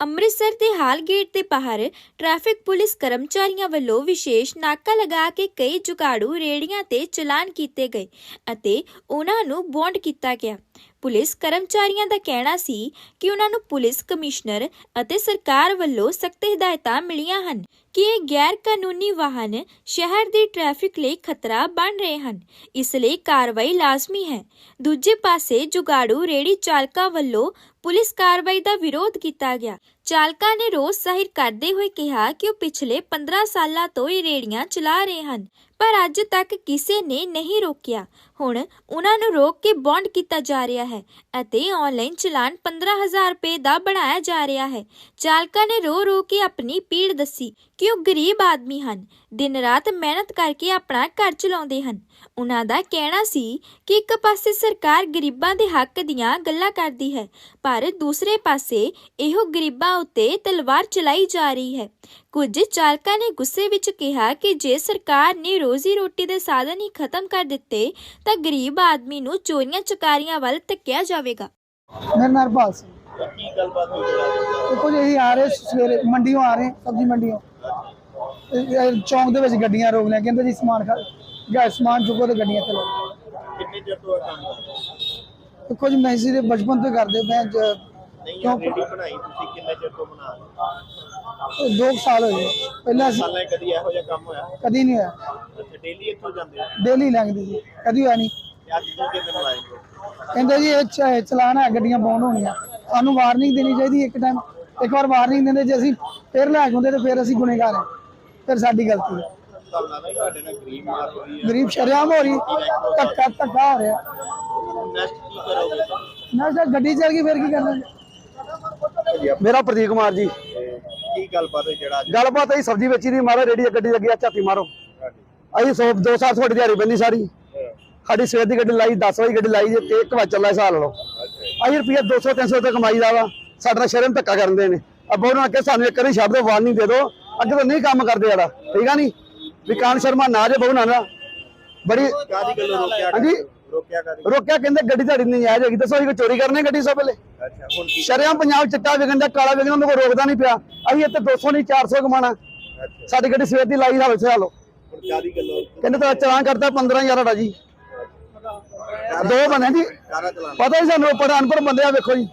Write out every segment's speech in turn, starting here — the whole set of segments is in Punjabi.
ਅੰਮ੍ਰਿਤਸਰ ਦੇ ਹਾਲ ਗੇਟ ਦੇ ਬਾਹਰ ਟ੍ਰੈਫਿਕ ਪੁਲਿਸ ਕਰਮਚਾਰੀਆਂ ਵੱਲੋਂ ਵਿਸ਼ੇਸ਼ ਨਾਕਾ ਲਗਾ ਕੇ ਕਈ ਜੁਗਾੜੂ ਰੇੜੀਆਂ ਤੇ ਚਲਾਨ ਕੀਤੇ ਗਏ ਅਤੇ ਉਹਨਾਂ ਨੂੰ ਬੌਂਡ ਕੀਤਾ ਗਿਆ। ਪੁਲਿਸ ਕਰਮਚਾਰੀਆਂ ਦਾ ਕਹਿਣਾ ਸੀ ਕਿ ਉਹਨਾਂ ਨੂੰ ਪੁਲਿਸ ਕਮਿਸ਼ਨਰ ਅਤੇ ਸਰਕਾਰ ਵੱਲੋਂ ਸਖਤ ਹਦਾਇਤਾਂ ਮਿਲੀਆਂ ਹਨ ਕਿ ਇਹ ਗੈਰ ਕਾਨੂੰਨੀ ਵਾਹਨ ਸ਼ਹਿਰ ਦੀ ਟ੍ਰੈਫਿਕ ਲਈ ਖਤਰਾ ਬਣ ਰਹੇ ਹਨ। ਇਸ ਲਈ ਕਾਰਵਾਈ ਲਾਜ਼ਮੀ ਹੈ। ਦੂਜੇ ਪਾਸੇ ਜੁਗਾੜੂ ਰੇੜੀ ਚਾਲਕਾਂ ਵੱਲੋਂ ਪੁਲਿਸ ਕਾਰਵਾਈ ਦਾ ਵਿਰੋਧ ਕੀਤਾ ਗਿਆ। ਚਾਲਕਾਂ ਨੇ ਰੋਸ ਜ਼ਾਹਿਰ ਕਰਦੇ ਹੋਏ ਕਿਹਾ ਕਿ ਉਹ ਪਿਛਲੇ 15 ਸਾਲਾਂ ਤੋਂ ਇਹ ਰੇੜੀਆਂ ਚਲਾ ਰਹੇ ਹਨ, ਪਰ ਅੱਜ ਤੱਕ ਕਿਸੇ ਨੇ ਨਹੀਂ ਰੋਕਿਆ। ਹੁਣ ਉਹਨਾਂ ਨੂੰ ਰੋਕ ਕੇ ਬੌਂਡ ਕੀਤਾ ਜਾ ਰਿਹਾ ਹੈ ਅਤੇ ਆਨਲਾਈਨ ਚਲਾਨ 15000 ਰੁਪਏ ਦਾ ਬਣਾਇਆ ਜਾ ਰਿਹਾ ਹੈ। ਚਾਲਕਾਂ ਨੇ ਰੋ ਰੋ ਕੇ ਆਪਣੀ ਪੀੜ ਦੱਸੀ, ਕਿ ਉਹ ਗਰੀਬ ਆਦਮੀ ਹਨ। ਦਿਨ ਰਾਤ ਮਿਹਨਤ ਕਰਕੇ ਆਪਣਾ ਘਰ ਚਲਾਉਂਦੇ ਹਨ। ਉਹਨਾਂ ਦਾ ਕਹਿਣਾ ਸੀ ਕਿ ਇੱਕ ਪਾਸੇ ਸਰਕਾਰ ਗਰੀਬਾਂ ਦੇ ਹੱਕ ਦੀਆਂ ਗੱਲਾਂ ਕਰਦੀ ਹੈ, ਪਰ ਦੂਸਰੇ ਪਾਸੇ ਇਹੋ ਗਰੀਬਾਂ ਉੱਤੇ ਤਲਵਾਰ ਚਲਾਈ ਜਾ ਰਹੀ ਹੈ। ਕੁਝ ਚਾਲਕਾਂ ਨੇ ਗੁੱਸੇ ਵਿੱਚ ਕਿਹਾ ਕਿ ਜੇ ਸਰਕਾਰ ਨੇ ਰੋਜ਼ੀ ਰੋਟੀ ਦੇ ਸਾਧਨ ਹੀ ਖਤਮ ਕਰ ਦਿੱਤੇ ਤਾਂ ਗਰੀਬ ਆਦਮੀ ਨੂੰ ਚੋਰੀਆਂ ਚਕਾਰੀਆਂ ਵੱਲ ਧੱਕਿਆ ਜਾਵੇਗਾ। ਮੇਰਾ ਨਾਮ ਹਰਪਾਲ ਸਿੰਘ ਇਹੀ ਆ ਰਹੇ ਸਵੇਰੇ ਮੰਡੀੋਂ ਆ ਰਹੇ ਸਬਜ਼ੀ ਮੰਡੀੋਂ ਚੌਂਕ ਦੇ ਵਿੱਚ ਗੱਡੀਆਂ ਰੋਕ ਲਿਆ ਕਹਿੰਦੇ ਜੀ ਸਮਾਨ ਖਾ ਗਿਆ ਸਮਾਨ ਚੁੱਕੋ ਤੇ ਗੱਡੀਆਂ ਚਲੋ। ਕਿੰਨੇ ਚਿਰ ਤੋਂ ਕੁਝ ਮੈਂ ਇਸੇ ਬਚਪਨ ਤੋਂ ਕਰਦੇ ਮੈਂ ਕਿਉਂ? ਬਣਾਈ ਤੁਸੀਂ ਕਿੰਨੇ ਚਿਰ ਬਣਾ ਰਹੇ 2 ਸਾਲ ਹੋ ਗਏ। ਪਹਿਲਾਂ ਸਾਲਾਂ ਕਦੀ ਇਹੋ ਜਿਹਾ ਕੰਮ ਹੋਇਆ? ਕਦੀ ਨਹੀਂ ਹੋਇਆ। ਡੇਲੀ ਇੱਥੋਂ ਜਾਂਦੇ ਹੋ ਡੇਲੀ ਲੰਘਦੀ ਜੀ ਕਦੀ ਨਹੀਂ ਤੇ ਅੱਜ ਹੋ ਕਹਿੰਦੇ ਜੀ ਇਹ ਚ- ਚਲਾਨ ਹੈ ਗੱਡੀਆਂ ਬੌਂਡ ਹੋਣੀਆਂ। ਸਾਨੂੰ ਵਾਰਨਿੰਗ ਦੇਣੀ ਚਾਹੀਦੀ ਇੱਕ ਟਾਈਮ ਇੱਕ ਵਾਰ ਵਾਰਨਿੰਗ ਦਿੰਦੇ ਜੇ ਅਸੀਂ ਫਿਰ ਲੈ ਹੁੰਦੇ ਤੇ ਫਿਰ ਅਸੀਂ ਗੁਨੇਗਾਰ ਹਾਂ। ਫਿਰ ਸਾਡੀ ਗਲਤੀ ਹੈ। ਤੁਹਾਨੂੰ ਲੱਗਦਾ ਕਿ ਤੁਹਾਡੇ ਨਾਲ ਗਰੀਬ ਮਾਰ ਹੋਈ ਹੈ। ਗਰੀਬ ਸ਼ਰਿਆਮ ਹੋ ਰਹੀ ਧੱਕਾ ਧੱਕਾ ਹੋ ਰਿਹਾ। ਨੈਕਸਟ ਕੀ ਕਰੋਗੇ? ਨਾ ਜੇ ਗੱਡੀ ਚੱਲ ਗਈ ਫਿਰ ਕੀ ਕਰਨਾ ਮੇਰਾ ਪ੍ਰਦੀਪ ਕੁਮਾਰ ਜੀ। ਤੇ ਕੀ ਗੱਲਬਾਤ ਹੋਈ ਜਿਹੜਾ ਅੱਜ? ਗੱਲਬਾਤ ਹੈ ਸਬਜ਼ੀ ਵੇਚੀ ਦੀ ਮਾਰੋ ਰੇੜੀ ਗੱਡੀ ਲੱਗੀ ਆ ਝਾਤੀ ਮਾਰੋ। ਅਸੀਂ 100 200 ਤੁਹਾਡੀ ਦਿਹਾੜੀ ਬੰਦੀ ਸਾਰੀ। ਸਾਡੀ ਸਵੇਰ ਦੀ ਗੱਡੀ ਲਾਈ 10 ਵਜੇ ਗੱਡੀ ਲਾਈ ਜੇ ਤੇ ਇੱਕ ਵਾਰ ਚੱਲਾ ਹਿਸਾਬ ਲਓ। ਅਸੀਂ ਰੁਪਈਆ 200 300 ਤੇ ਕਮਾਈ ਦਾ ਵਾ। ਸਾਡਾ ਨਾਲ ਸ਼ਰਮ ਧੱਕਾ ਕਰਦੇ ਨੇ। ਅੱਬਾ ਉਹਨਾਂ ਅੱਗੇ ਸਾਨੂੰ ਇੱਕ ਵਾਰੀ ਛੱਡ ਦਿਓ ਵਾਰਨਿੰਗ ਦੇ ਦਿਓ। ਅੱਗੇ ਤਾਂ ਨਹੀਂ ਕੰਮ ਕਰਦੇ ਯਾਰਾ ਠੀਕ ਆ ਨਹੀਂ ਵਿਕਾਨ ਸ਼ਰਮਾ ਨਾ ਜੇ ਬਹੁ ਨਾ ਬੜੀ ਕਾਦੀ ਗੱਲੋਂ ਰੋਕਿਆ ਹਾਂਜੀ। ਰੋਕਿਆ ਕਾਦੀ ਰੋਕਿਆ ਕਹਿੰਦੇ ਗੱਡੀ ਤੁਹਾਡੀ ਨਹੀਂ ਆਇਆ ਹੈਗੀ। ਦੱਸੋ ਅਸੀਂ ਕੋਈ ਚੋਰੀ ਕਰਨੇ ਗੱਡੀ ਸਭ ਵੇਲੇ? ਅੱਛਾ ਹੁਣ ਕੀ ਸ਼ਰਿਆਮ ਪੰਜਾਬ ਚਿੱਟਾ ਵਿਗਣ ਦਾ ਕਾਲਾ ਵਿਗਣ ਉਹਨੂੰ ਕੋਈ ਰੋਕਦਾ ਨਹੀਂ ਪਿਆ। ਅਸੀਂ ਇੱਥੇ 200 ਨਹੀਂ 400 ਕਮਾਣਾ ਅੱਛਾ ਸਾਡੀ ਗੱਡੀ ਸਵੇਰ ਦੀ ਲਾਈ ਹਾਲ ਸੇ ਲੋ ਕਹਿੰਦੇ ਤਾਂ ਚਲਾਨ ਕਰਤਾ 15000 ਦਾ ਜੀ। ਦੋ ਬਣੇ ਜੀ। ਪਤਾ ਹੀ ਸਾਨੂੰ ਪੜਾ ਅਨਪੜ ਬੰਦੇ ਆ ਵੇਖੋ ਜੀ।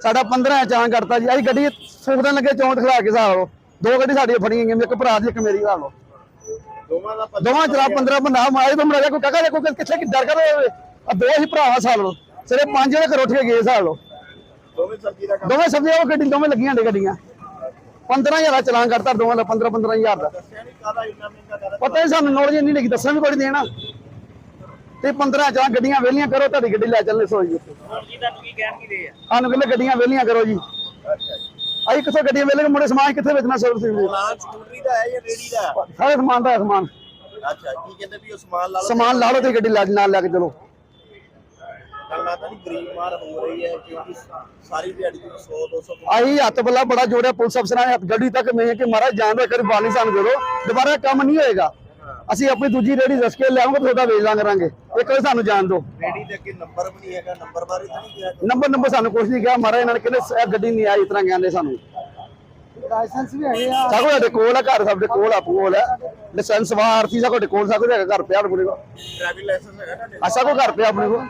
ਸਾਡਾ 15 ਚਲਾਨ ਕਰਤਾ ਜੀ। ਅਸੀਂ ਗੱਡੀ ਫੂਕਣ ਲੱਗੇ ਚੌਂਟ ਖਲਾ ਕੇ ਹਿਸਾਬ ਲਓ। ਦੋ ਗੱਡੀ ਸਾਡੀਆਂ ਫੜੀਆਂ ਗਈਆਂ ਇੱਕ ਭਰਾ ਦੀ ਇੱਕ ਮੇਰੀ ਹਿਸਾਬ ਲਓ। ਦੋਵਾਂ ਦਾ ਚਲਾ 15 ਬੰਦਾ ਮਾਰੇ ਤੋਂ ਮਰਿਆ ਕੋਈ ਕਾਕਾ ਕੋਈ ਕਿੱਥੇ ਕਿ ਡਰ ਕਰ ਆ ਦੋ ਹੀ ਭਰਾਵਾ ਹਿਸਾਬ ਲਓ। ਸਿਰੇ ਪੰਜ ਵਜੇ ਘਰੋਂ ਉੱਠ ਕੇ ਗਏ ਹਿਸਾਬ ਲਓ। ਦੋਵੇਂ ਸਬਜ਼ੀ ਦਾ ਦੋਵੇਂ ਸਬਜ਼ੀਆਂ ਉਹ ਗੱਡੀ ਦੋਵੇਂ ਲੱਗੀਆਂ ਨੇ ਗੱਡੀਆਂ। 15000 ਦਾ ਚਲਾਨ ਕਰਤਾ ਦੋਵਾਂ ਦਾ 15 15000 ਦਾ। ਪਤਾ ਹੀ ਸਾਨੂੰ ਨੌਲੇਜ ਨਹੀਂ ਲੱਗੀ ਦੱਸਣ ਵੀ ਕੋਈ ਨਹੀਂ ਦੇਣਾ। ਤੇ 15 ਜਾਂ ਗੱਡੀਆਂ ਵਿਹਲੀਆਂ ਕਰੋ ਤੁਹਾਡੀ ਗੱਡੀ ਲੈ ਚੱਲੇ ਸੋਈ ਉੱਤੇ ਜੀ ਤੁਹਾਨੂੰ ਕੀ ਕਹਿਣ ਕੀ ਰਹੇ ਆ? ਸਾਨੂੰ ਕਹਿੰਦੇ ਗੱਡੀਆਂ ਵਿਹਲੀਆਂ ਕਰੋ ਜੀ। ਅੱਛਾ ਜੀ ਅਸੀਂ ਕਿੱਥੋਂ ਗੱਡੀਆਂ ਵਿਹਲੇ ਮੁੰਡੇ ਸਮਾਨ ਕਿੱਥੇ ਵੇਚਣਾ ਸਰਵਿਸ ਵੀ ਸਕੂਟਰੀ ਦਾ ਹੈ ਜਾਂ ਰੇੜੀ ਦਾ? ਸਾਰੇ ਸਮਾਨ ਦਾ ਹੈ ਸਮਾਨ। ਅੱਛਾ ਕੀ ਕਹਿੰਦੇ ਵੀ ਉਹ ਸਮਾਨ ਲਾ ਲਓ ਸਮਾਨ ਲਾ ਲਓ ਤੇ ਗੱਡੀ ਲੈ ਨਾਲ ਲੈ ਕੇ ਚਲੋ। ਗੱਲ ਨਾ ਤਾਂ ਨਹੀਂ ਗਰੀਬ ਮਾਰ ਹੋ ਰਹੀ ਹੈ ਕਿਉਂਕਿ ਸਾਰੀ ਦਿਹਾੜੀ ਤੋਂ 100 200 ਆਹੀ ਹੱਥ ਬੱਲਾ ਬੜਾ ਜੋੜਿਆ ਪੁਲਿਸ ਅਫਸਰਾਂ ਨੇ ਹੱਥ ਗੱਡੀ ਤੱਕ ਮੈਂ ਕਿ ਮਹਾਰਾਜ ਜਾਨ ਦਾ ਕਰੀ ਬਾਣੀ ਸਾਨੂੰ ਦੇ ਦਿਓ। ਦੁਬਾਰਾ ਕੰਮ ਨਹੀਂ ਹੋਏਗਾ। ਅਸੀਂ ਆਪਣੀ ਦੂਜੀ ਰੇੜੀ ਰਸ ਕੇ ਲਿਆਵਾਂਗੇ ਤੁਹਾਡਾ ਵੇਚ ਲਾਂਗੇ ਕਰਾਂਗੇ ਇੱਕ ਵਾਰ ਸਾਨੂੰ ਜਾਣ ਦਿਓ। ਰੇੜੀ ਦੇ ਅੱਗੇ ਨੰਬਰ ਵੀ ਨਹੀਂ ਹੈਗਾ ਨੰਬਰ ਬਾਰੇ ਤਾਂ ਨਹੀਂ ਕਿਹਾ ਨੰਬਰ ਨੰਬਰ ਸਾਨੂੰ ਕੁਝ ਨਹੀਂ ਕਿਹਾ। ਮਹਾਰਾਜ ਇਹਨਾਂ ਨੇ ਕਹਿੰਦੇ ਇਹ ਗੱਡੀ ਨਹੀਂ ਆਈ ਇਸ ਤਰ੍ਹਾਂ ਕਹਿੰਦੇ ਸਾਨੂੰ। ਲਾਇਸੈਂਸ ਵੀ ਹੈਗੇ ਆ। ਸਾਡੇ ਕੋਲ ਆ ਘਰ ਸਾਡੇ ਕੋਲ ਆ ਕੋਲ ਆ। ਲਾਇਸੈਂਸ ਵਾ ਦੇ ਕੋਲ ਦੇ ਘਰ ਪਿਆ ਆਪਣੇ ਕੋਲ। ਡਰਾਈਵਿੰਗ ਲਾਇਸੈਂਸ ਹੈਗਾ ਤੁਹਾਡੇ ਆ ਸਾਕੋ ਘਰ ਪਿਆ ਆਪਣੇ ਕੋਲ।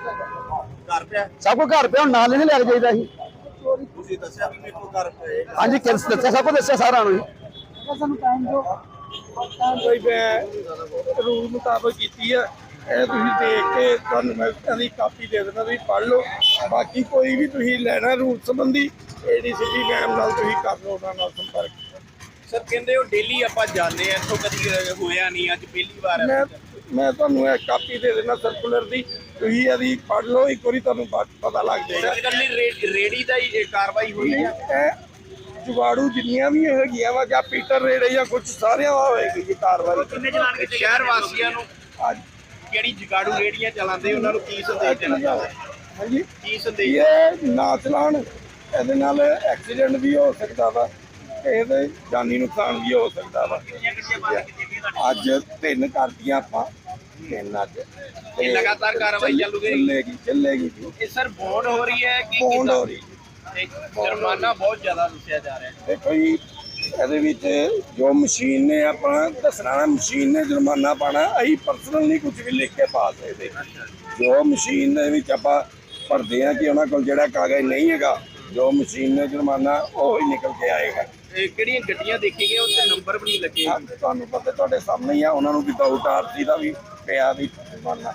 ਘਰ ਪਿਆ? ਸਾਕੋ ਘਰ ਪਿਆ ਹੁਣ ਨਾਲ ਨਹੀਂ ਲੈ ਕੇ ਜਾਈਦਾ ਸੀ। ਤੁਸੀਂ ਦੱਸਿਆ ਵੀ ਮੇਰੇ ਕੋਲ ਘਰ ਪਏ ਹਾਂਜੀ ਕਿਸ ਦੱਸਿਆ ਸਾਕੋ ਦੱਸਿਆ ਸਾਰਾ ਨੂੰ ਤਾਂ ਸਾਨੂੰ ਟਾਈਮ ਦਿਓ? ਕੋਈ ਮੈਂ ਰੂਲ ਮੁਤਾਬਕ ਕੀਤੀ ਆ। ਇਹ ਤੁਸੀਂ ਦੇਖ ਕੇ ਤੁਹਾਨੂੰ ਮੈਂ ਇਹਦੀ ਕਾਪੀ ਦੇ ਦੇਣਾ ਤੁਸੀਂ ਪੜ੍ਹ ਲਓ। ਬਾਕੀ ਕੋਈ ਵੀ ਤੁਸੀਂ ਲੈਣਾ ਰੂਲ ਸੰਬੰਧੀ ਏਡੀਸੀਪੀ ਮੈਮ ਨਾਲ ਤੁਸੀਂ ਕਰ ਲਓ ਉਹਨਾਂ ਨਾਲ ਸੰਪਰਕ। ਸਰ ਕਹਿੰਦੇ ਉਹ ਡੇਲੀ ਆਪਾਂ ਜਾਂਦੇ ਆ ਇੱਥੋਂ ਕਦੀ ਹੋਇਆ ਨਹੀਂ ਅੱਜ ਪਹਿਲੀ ਵਾਰ ਮੈਂ ਮੈਂ ਤੁਹਾਨੂੰ ਇਹ ਕਾਪੀ ਦੇ ਦੇਣਾ ਸਰਕੂਲਰ ਦੀ। ਤੁਸੀਂ ਇਹਦੀ ਪੜ੍ਹ ਲਓ ਇੱਕ ਵਾਰੀ ਤੁਹਾਨੂੰ ਬਾਅਦ ਪਤਾ ਲੱਗ ਜਾਏਗਾ। ਕੱਲੀ ਰੇੜੀ ਦਾ ਹੀ ਇਹ ਕਾਰਵਾਈ ਹੋਈ ਹੈ ਇਹ ਜੁਗਾੜੂ ਜਿੰਨੀਆਂ ਵੀ ਹੈਗੀਆਂ ਵਾ ਜਾਂ ਪੀਟਰ ਰੇਡ ਜਾਂ ਕੁਝ ਸਾਰਿਆਂ ਦਾ ਹੋਏਗੀ ਜੀ ਕਾਰਵਾਈ। ਸ਼ਹਿਰ ਵਾਸੀਆਂ ਨੂੰ ਅੱਜ। ਜਿਹੜੀ ਜਗਾੜੂ ਰੇੜੀਆਂ ਚਲਾਉਂਦੇ ਉਹਨਾਂ ਨੂੰ ਕੀ ਸੰਦੇਸ਼ ਦੇਣਾ ਚਾਹੁੰਦੇ ਹਾਂਜੀ। ਕੀ ਸੰਦੇਸ਼ ਇਹ ਨਾ ਚਲਾਣ ਇਹਦੇ ਨਾਲ ਐਕਸੀਡੈਂਟ ਵੀ ਹੋ ਸਕਦਾ ਵਾ ਤੇ ਇਹਦੇ ਜਾਨੀ ਨੁਕਸਾਨ ਵੀ ਹੋ ਸਕਦਾ ਵਾ। ਅੱਜ ਤਿੰਨ ਕਰਤੀਆਂ ਆਪਾਂ। ਤਿੰਨ ਅੱਜ ਇਹ ਲਗਾਤਾਰ ਕਾਰਵਾਈ ਚੱਲੂਗੀ? ਚੱਲੇਗੀ ਚੱਲੇਗੀ ਜੀ। ਇਹ ਸਰ ਬੌਂਡ ਹੋ ਰਹੀ ਹੈ ਕਿ ਬੌਂਡ ਕਿੱਦਾਂ? ਹੋ ਰਹੀ ਤੇ ਜੁਰਮਾਨਾ ਬਹੁਤ ਜ਼ਿਆਦਾ ਦੱਸਿਆ ਜਾ ਰਿਹਾ ਹੈ। ਦੇਖੋ ਜੀ ਇਹਦੇ ਵਿੱਚ ਜੋ ਮਸ਼ੀਨ ਨੇ ਆਪਣਾ ਦੱਸਣਾ ਨਾ ਮਸ਼ੀਨ ਨੇ ਜੁਰਮਾਨਾ ਪਾਣਾ ਅਸੀਂ ਪਰਸਨਲ ਨਹੀਂ ਕੁਝ ਵੀ ਲਿਖ ਕੇ ਪਾ ਸਕਦੇ। ਜੋ। ਮਸ਼ੀਨ ਦੇ ਵਿੱਚ ਆਪਾਂ ਭਰਦੇ ਆ ਕਿ ਉਹਨਾਂ ਕੋਲ ਜਿਹੜਾ ਕਾਗਜ਼ ਨਹੀਂ ਹੈਗਾ ਜੋ ਮਸ਼ੀਨ ਨੇ ਜੁਰਮਾਨਾ ਉਹ ਹੀ ਨਿਕਲ ਕੇ ਆਏਗਾ। ਇਹ ਕਿਹੜੀਆਂ ਗੱਡੀਆਂ ਦੇਖੀਆਂ ਉੱਤੇ ਨੰਬਰ ਵੀ ਨਹੀਂ ਲੱਗੇ। ਹਾਂ, ਤੁਹਾਨੂੰ ਪਤਾ ਤੁਹਾਡੇ ਸਾਹਮਣੇ ਹੀ ਆ ਉਹਨਾਂ ਨੂੰ ਵਿਦਆਊਟ ਆਰਸੀ ਦਾ ਵੀ। ਪਿਆ ਵੀ ਜੁਰਮਾਨਾ